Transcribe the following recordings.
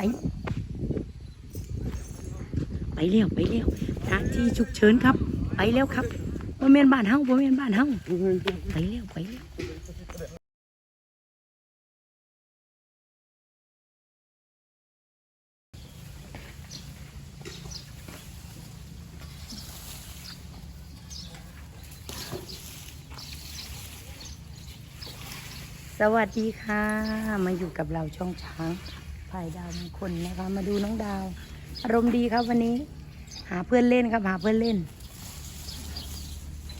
ไป ไปเร็วไปเร็วหน้าที่ฉุกเฉินครับ ไปเร็วครับบ่แม่นบ้านเฮาบ่แม่นบ้านเฮาไปเร็วไปเร็วสวัสดีค่ะ มาอยู่กับเราช่องช้าง ภายดาวมงคลนะคะ มาดูน้องดาว อารมณ์ดีครับวันนี้ หาเพื่อนเล่นครับ หาเพื่อนเล่น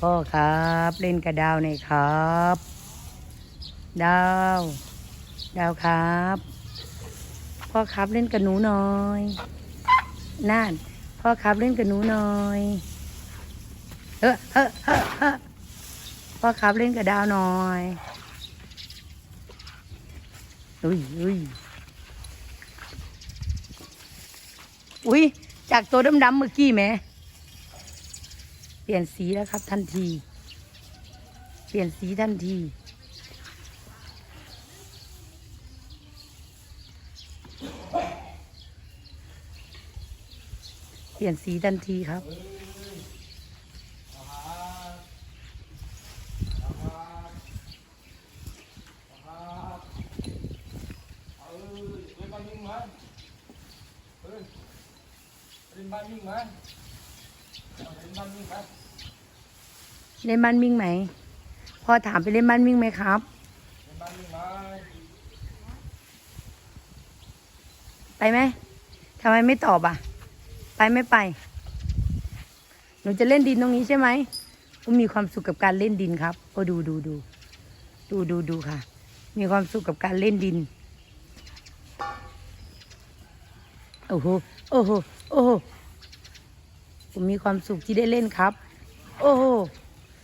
พ่อครับเล่นกับดาวหน่อยครับ ดาว ดาวครับ พ่อครับเล่นกับหนูหน่อยนั่นพ่อครับเล่นกับหนูหน่อยเฮ้อเฮ้อเฮ้อเฮ้อพ่อครับเล่นกับดาวหน่อยอุ้ยอุ้ย อุ้ยจากตัวดำๆเมื่อกี้แหมเปลี่ยนสีแล้วครับ ทันที เปลี่ยนสีทันทีเปลี่ยนสีทันทีครับ เล่นบ้านมิ่งมเล่นบ้านมิ่งมเล่นบ้านมิ่งไหมพ่อถามไปเล่นบ้านมิ่งไหมครับเล่นบ้านมิ่งมไปไหมทำไมไม่ตอบอะ ไปไม่ไป หนูจะเล่นดินตรงนี้ใช่ไหมผมมีความสุขกับการเล่นดินครับโอ้ดูดูดูดูดูดูค่ะ มีความสุขกับการเล่นดิน โอ้โห โอ้โห โอ้โห ผมมีความสุขที่ได้เล่นครับ โอ้โห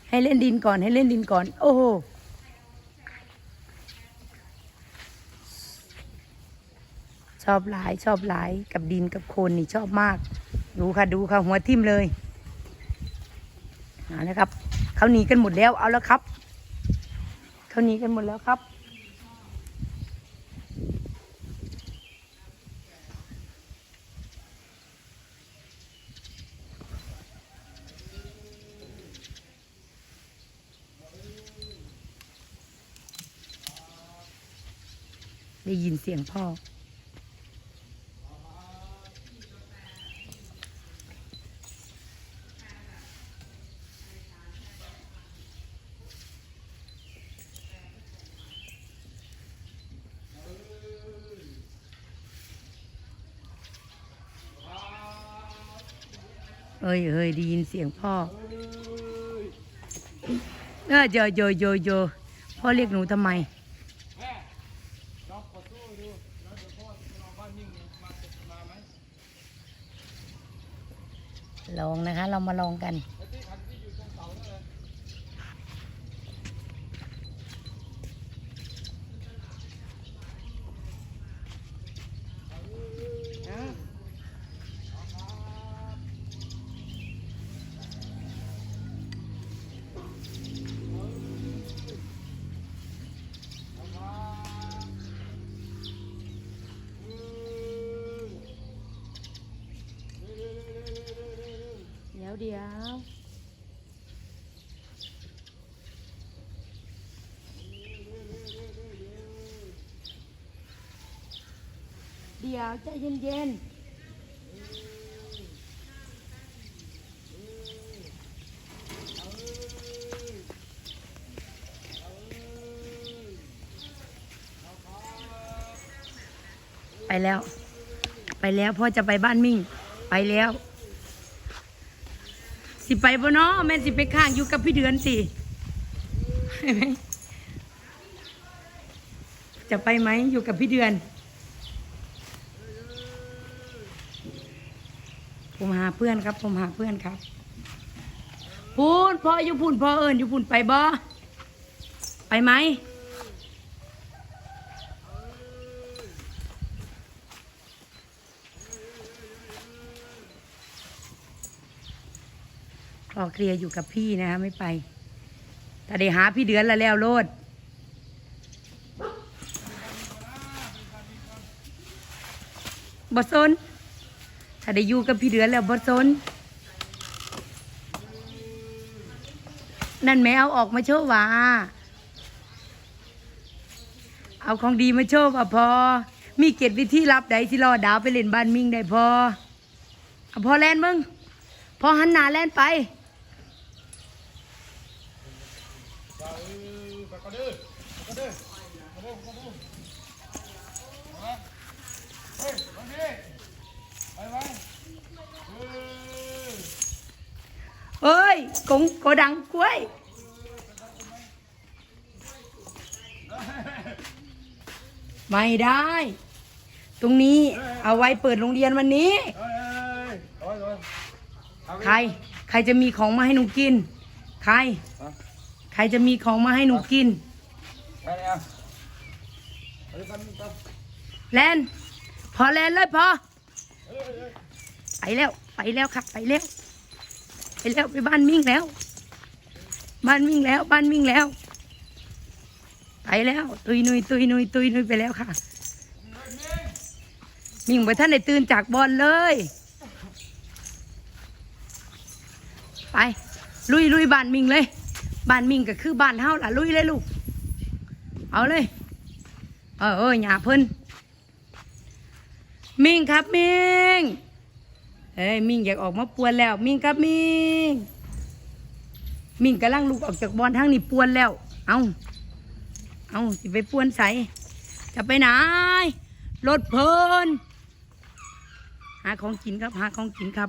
ให้เล่นดินก่อน ให้เล่นดินก่อน โอ้โห ชอบหลาย ชอบหลาย กับดินกับโคลนนี่ชอบมาก ดูค่ะ ดูค่ะ หัวทิ่มเลย เอาละครับ เขาหนีกันหมดแล้ว เอาแล้วครับ เขาหนีกันหมดแล้วครับ ได้ยินเสียงพ่อ เอ้ยเอ้ยได้ยินเสียงพ่อเออโยโยโยโยพ่อเรียกหนูทำไม แม่ลองกดตู้ดูแล้วเดี๋ยวพ่อจะลองบ้านมิ่งมามาไหม ลองนะคะ เรามาลองกัน ไอ้ที่คันที่อยู่ตรงเสานั่นเลยเดี๋ยวเดี๋ยวเดี๋ยวใจเย็นๆ ไปแล้ว ไปแล้วพ่อจะไปบ้านมิ่ง ไปแล้ว สิไปบ่เนาะแม่นสิไปข้างอยู่กับพี่เดือนสิจะไปไหมอยู่กับพี่เดือน ผมหาเพื่อนครับ ผมหาเพื่อนครับ พูนพ่ออยู่พูนพ่อเอิญอยู่พูนไปบ่ไปไหมคลอเคลียร์อยู่กับพี่นะคะไม่ไปแต่ได้หาพี่เดือนแล้วแล้วโลดบสน ถ้าได้อยู่กับพี่เดือนแล้วบสนนั่นแม่เอาออกมาโชว์ว่า เอาของดีมาโชว์ว่าพอ มีเกตวิธีรับใดที่รอดาวไปเล่นบ้านมิงได้พอเอาพอแลนมึง พอหันหน้าแลนไปเฮ้ยมาดิไปไป เอ้ยกงโกดังกล้วยไม่ได้ ตรงนี้เอาไว้เปิดโรงเรียนวันนี้ ใคร ใครจะมีของมาให้หนูกิน ใคร ใครจะมีของมาให้หนูกินแลนพอแลนเลยพอ ไปแล้ว ไปแล้วครับไปแล้ว ไปแล้วไปบ้านมิ่งแล้ว บ้านมิ่งแล้ว บ้านมิ่งแล้ว ไปแล้ว ตุยนุยตุยนุยตุยนุยไปแล้วค่ะ มิ่งไปท่านได้ตื่นจากบอลเลย ไป ลุยลุยบ้านมิ่งเลยบ้านมิ่งก็คือบ้านเฮาล่ะลุยเลยลูก เอาเลย เออเอออย่าเพิ่น มิ่งครับมิ่งเอ้ยมิ่งอยากออกมาปวนแล้ว มิ่งครับมิ่งมิ่งกำลังลุกออกจากบอลทางนี้ปวนแล้ว เอาเอาสิไปปวนใส่จะไปไหนรถเพลินหาของกินครับ หาของกินครับ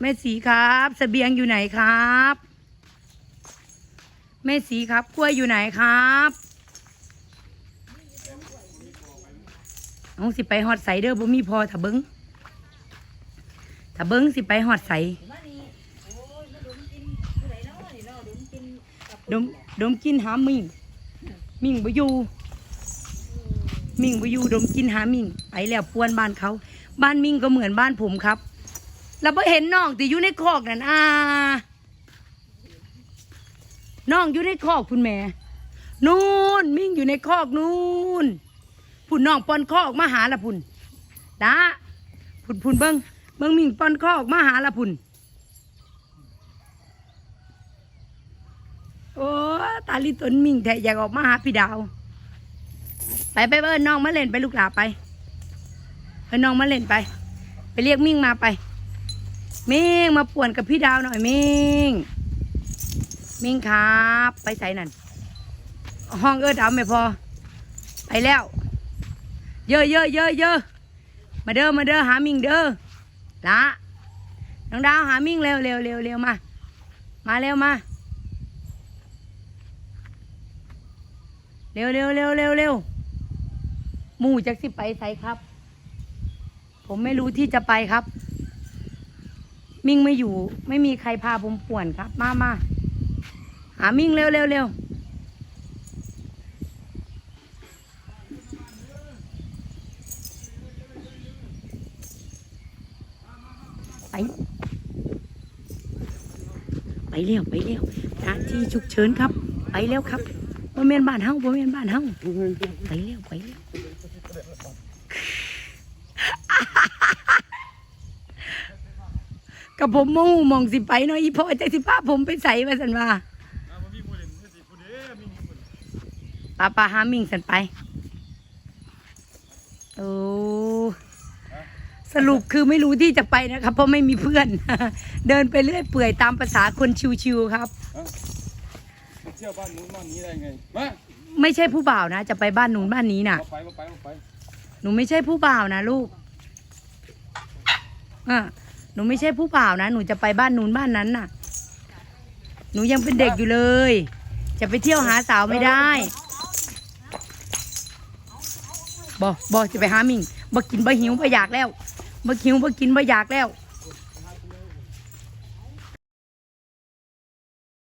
แม่สีครับเสบียงอยู่ไหนครับ แม่สีครับกล้วยอยู่ไหนครับ เอาสิไปฮอดใสเด้อบ่มีพอถ้าเบิ้งถ้าเบิ้งสิไปฮอดใสดมดมกินหามิ่งมิ่งบ่อยู่มิ่งบ่อยู่ดมกินหามิ่งไปแล้วปวนบ้านเขา บ้านมิ่งก็เหมือนบ้านผมครับแล้วพอเห็นน้องที่อยู่ในคอกนั่นอ่าน้องอยู่ในคอกคุณแม่นู่นมิ่งอยู่ในคอกนู่น พุ่นน้องปอนคอกมาหาละพุ่นดาพุ่นพุ่นเบิ้งเบิ้งมิ่งปอนคอกมาหาละพุ่นโอ้ตาลิตนมิ่งแท้อยากออกมาหาพี่ดาว ไปไปเบิ้นน้องมาเล่นไปลูกหลาไปเออน้องมาเล่นไป ไปเรียกมิ่งมาไปมิ่งมาป่วนกับพี่ดาวหน่อยมิ่งมิ่งครับ ไปใส่นั่นห้องเอื้อดาวไม่พอ ไปแล้ว เยอะเยอะเยอะเยอะมาเด้อมาเด้อหามิงเด้อละน้องดาวหามิงเร็วเร็วเร็วเร็วมา มาเร็วมาเร็วเร็วเร็วเร็วเร็วหมู่จักสิไปใส่ครับ ผมไม่รู้ที่จะไปครับ มิ่งไม่อยู่ ไม่มีใครพาผมป่วนครับ มามาหามิ่งเร็วเร็วเร็ว ไปไปเร็วไปเร็วหน้าที่ฉุกเฉินครับ ไปเร็วครับบ่แม่นบ้านเฮาบ่แม่นบ้านเฮาไปเร็วไปเร็วกับผมโมโหมองสิไปเนาะอีพ่อจสิพาผมไปใส่มาสันว่าอะมามีผู้เล่นสิผู้เด้อมีผู้เล่นป้าป้าหามิงสันไป โอ้ สรุปคือไม่รู้ที่จะไปนะครับ เพราะไม่มีเพื่อน เดินไปเรื่อยเปื่อยตามภาษาคนชิวๆครับไปเที่ยวบ้านนู้นบ้านนี้ได้ไงมาไม่ใช่ผู้บ่าวนะ จะไปบ้านนู้นบ้านนี้น่ะมาไปมาไปมาไปหนูไม่ใช่ผู้บ่าวนะลูกอะหนูไม่ใช่ผู้บ่าวนะ หนูจะไปบ้านนู้นบ้านนั้นน่ะ หนูยังเป็นเด็กอยู่เลย จะไปเที่ยวหาสาวไม่ได้บอบอจะไปหามิงบอกินบอหิวบออยากแล้ว บ่คิวบอกินบออยากแล้ว